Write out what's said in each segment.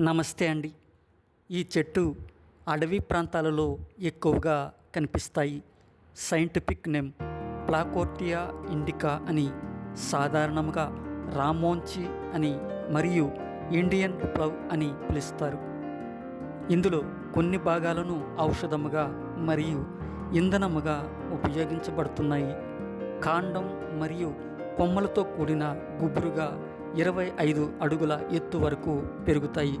నమస్తే అండి. ఈ చెట్టు అడవి ప్రాంతాలలో ఎక్కువగా కనిపిస్తాయి. సైంటిఫిక్ నేమ్ ప్లాకోర్టియా ఇండికా అని సాధారణంగా రామోంచి అని మరియు ఇండియన్ ప్లవ్ అని పిలుస్తారు. ఇందులో కొన్ని భాగాలను ఔషధముగా మరియు ఇంధనముగా ఉపయోగించబడుతున్నాయి. కాండం మరియు కొమ్మలతో కూడిన గుబురుగా ఇరవై ఐదు అడుగుల ఎత్తు వరకు పెరుగుతాయి.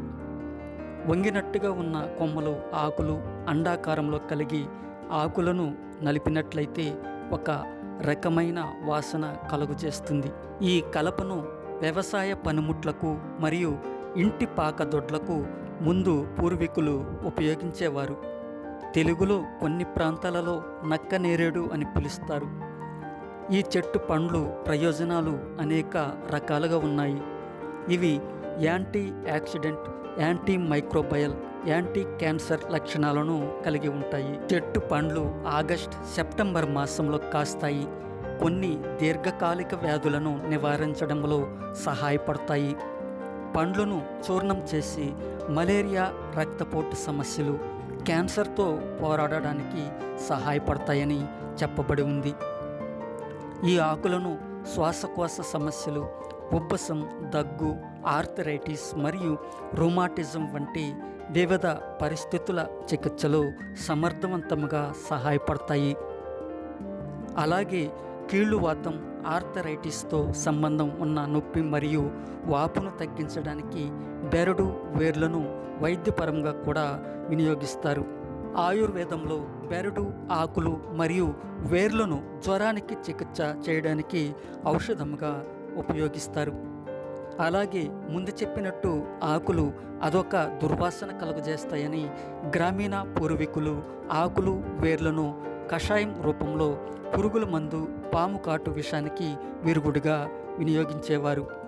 వంగినట్టుగా ఉన్న కొమ్మలు ఆకులు అండాకారంలో కలిగి ఆకులను నలిపినట్లయితే ఒక రకమైన వాసన కలుగు చేస్తుంది ఈ కలపను వ్యవసాయ పనిముట్లకు మరియు ఇంటి పాకదొడ్లకు ముందు పూర్వీకులు ఉపయోగించేవారు. తెలుగులో కొన్ని ప్రాంతాలలో నక్కనేరేడు అని పిలుస్తారు. ఈ చెట్టు పండ్లు ప్రయోజనాలు అనేక రకాలుగా ఉన్నాయి. ఇవి antioxidant antimicrobial anti cancer లక్షణాలను కలిగి ఉంటాయి. చెట్టు పండ్లు ఆగస్ట్ సెప్టెంబర్ మాసంలో కాస్తాయి. కొన్ని దీర్ఘకాలిక వ్యాధులను నివారించడంలో సహాయపడతాయి. పండ్లను చూర్ణం చేసి మలేరియా రక్తపోటు సమస్యలు క్యాన్సర్తో పోరాడడానికి సహాయపడతాయని చెప్పబడి ఉంది. ఈ ఆకులను శ్వాసకోశ సమస్యలు ఉబ్బసం దగ్గు ఆర్థరైటిస్ మరియు రుమాటిజం వంటి వివిధ పరిస్థితుల చికిత్సలో సమర్థవంతంగా సహాయపడతాయి. అలాగే కీళ్ళువాతం ఆర్థరైటిస్తో సంబంధం ఉన్న నొప్పి మరియు వాపును తగ్గించడానికి బెరడు వేర్లను వైద్యపరంగా కూడా వినియోగిస్తారు. ఆయుర్వేదంలో బెరడు ఆకులు మరియు వేర్లను జ్వరానికి చికిత్స చేయడానికి ఔషధముగా ఉపయోగిస్తారు. అలాగే ముందు చెప్పినట్టు ఆకులు అదొక దుర్వాసన కలుగజేస్తాయని గ్రామీణ పూర్వీకులు ఆకులు వేర్లను కషాయం రూపంలో పురుగుల మందు పాము కాటు విషానికి విరుగుడుగా వినియోగించేవారు.